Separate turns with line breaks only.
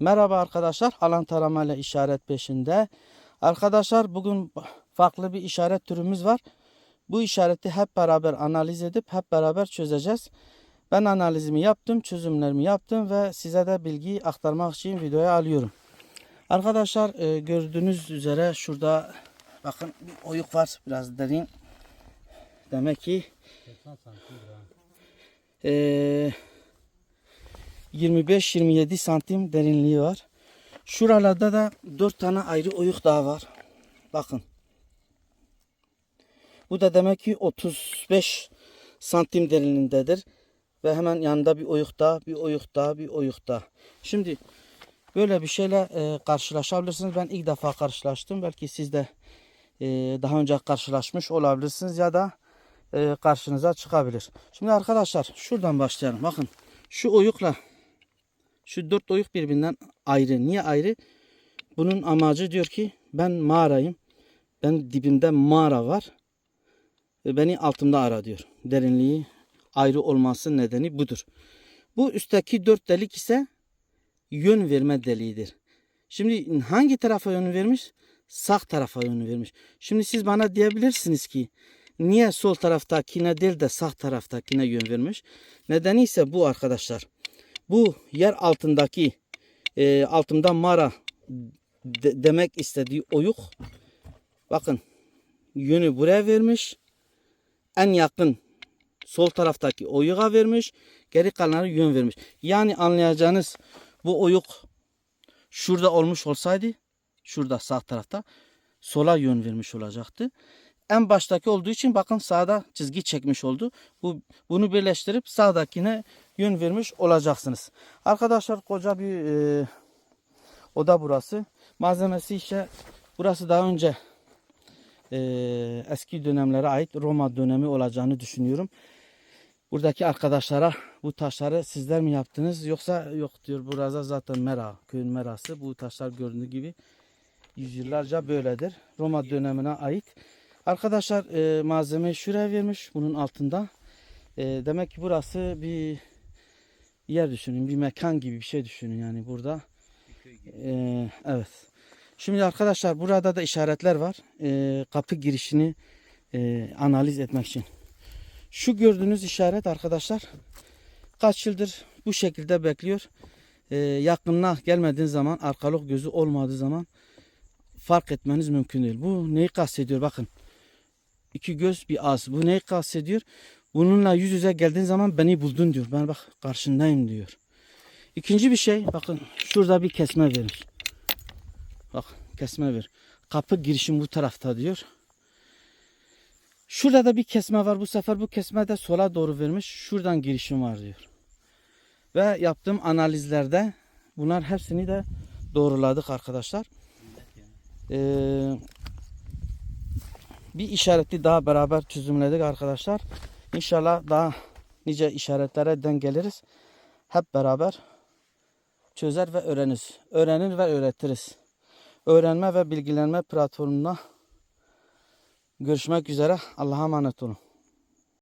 Merhaba arkadaşlar. Alan tarama ile işaret peşinde. Arkadaşlar bugün farklı bir işaret türümüz var. Bu işareti hep beraber analiz edip hep beraber çözeceğiz. Ben analizimi yaptım, çözümlerimi yaptım ve size de bilgiyi aktarmak için videoya alıyorum. Arkadaşlar e, gördüğünüz üzere şurada bakın bir oyuk var biraz derin. Demek ki e, 25-27 santim derinliği var. Şuralarda da 4 tane ayrı oyuk daha var. Bakın. Bu da demek ki 35 santim derinliğindedir. Ve hemen yanında bir oyuk daha, bir oyuk daha, bir oyuk daha. Şimdi böyle bir şeyle e, karşılaşabilirsiniz. Ben ilk defa karşılaştım. Belki siz de e, daha önce karşılaşmış olabilirsiniz ya da e, karşınıza çıkabilir. Şimdi arkadaşlar şuradan başlayalım. Bakın şu oyukla şu dört oyuk birbirinden ayrı. Niye ayrı? Bunun amacı diyor ki ben mağarayım. Ben dibimde mağara var. Ve beni altımda ara diyor. Derinliği ayrı olması nedeni budur. Bu üstteki dört delik ise yön verme deliğidir. Şimdi hangi tarafa yön vermiş? Sağ tarafa yön vermiş. Şimdi siz bana diyebilirsiniz ki niye sol taraftakine değil de sağ taraftakine yön vermiş? Nedeni ise bu arkadaşlar. Bu yer altındaki e, altında mağara de- demek istediği oyuk. Bakın yönü buraya vermiş. En yakın sol taraftaki oyuğa vermiş. Geri kalanları yön vermiş. Yani anlayacağınız bu oyuk şurada olmuş olsaydı şurada sağ tarafta sola yön vermiş olacaktı. En baştaki olduğu için bakın sağda çizgi çekmiş oldu. Bu bunu birleştirip sağdakine yön vermiş olacaksınız. Arkadaşlar koca bir e, oda burası. Malzemesi işte burası daha önce e, eski dönemlere ait Roma dönemi olacağını düşünüyorum. Buradaki arkadaşlara bu taşları sizler mi yaptınız yoksa yok diyor burada zaten mera köyün merası bu taşlar göründüğü gibi yüzyıllarca böyledir. Roma dönemine ait. Arkadaşlar e, malzemeyi şuraya vermiş bunun altında. E, demek ki burası bir yer düşünün bir mekan gibi bir şey düşünün yani burada. E, evet. Şimdi arkadaşlar burada da işaretler var. E, kapı girişini e, analiz etmek için. Şu gördüğünüz işaret arkadaşlar kaç yıldır bu şekilde bekliyor. Ee, yakınına gelmediğin zaman arkalık gözü olmadığı zaman fark etmeniz mümkün değil. Bu neyi kastediyor bakın. İki göz bir ağız. Bu neyi kastediyor? Bununla yüz yüze geldiğin zaman beni buldun diyor. Ben bak karşındayım diyor. İkinci bir şey bakın şurada bir kesme vermiş. Bak kesme ver. Kapı girişim bu tarafta diyor. Şurada da bir kesme var. Bu sefer bu kesme de sola doğru vermiş. Şuradan girişim var diyor. Ve yaptığım analizlerde bunlar hepsini de doğruladık arkadaşlar. Ee, bir işareti daha beraber çözümledik arkadaşlar. İnşallah daha nice işaretlere denk geliriz. Hep beraber çözer ve öğreniriz. Öğrenir ve öğretiriz. Öğrenme ve bilgilenme platformuna Görüşmek üzere. Allah'a emanet olun.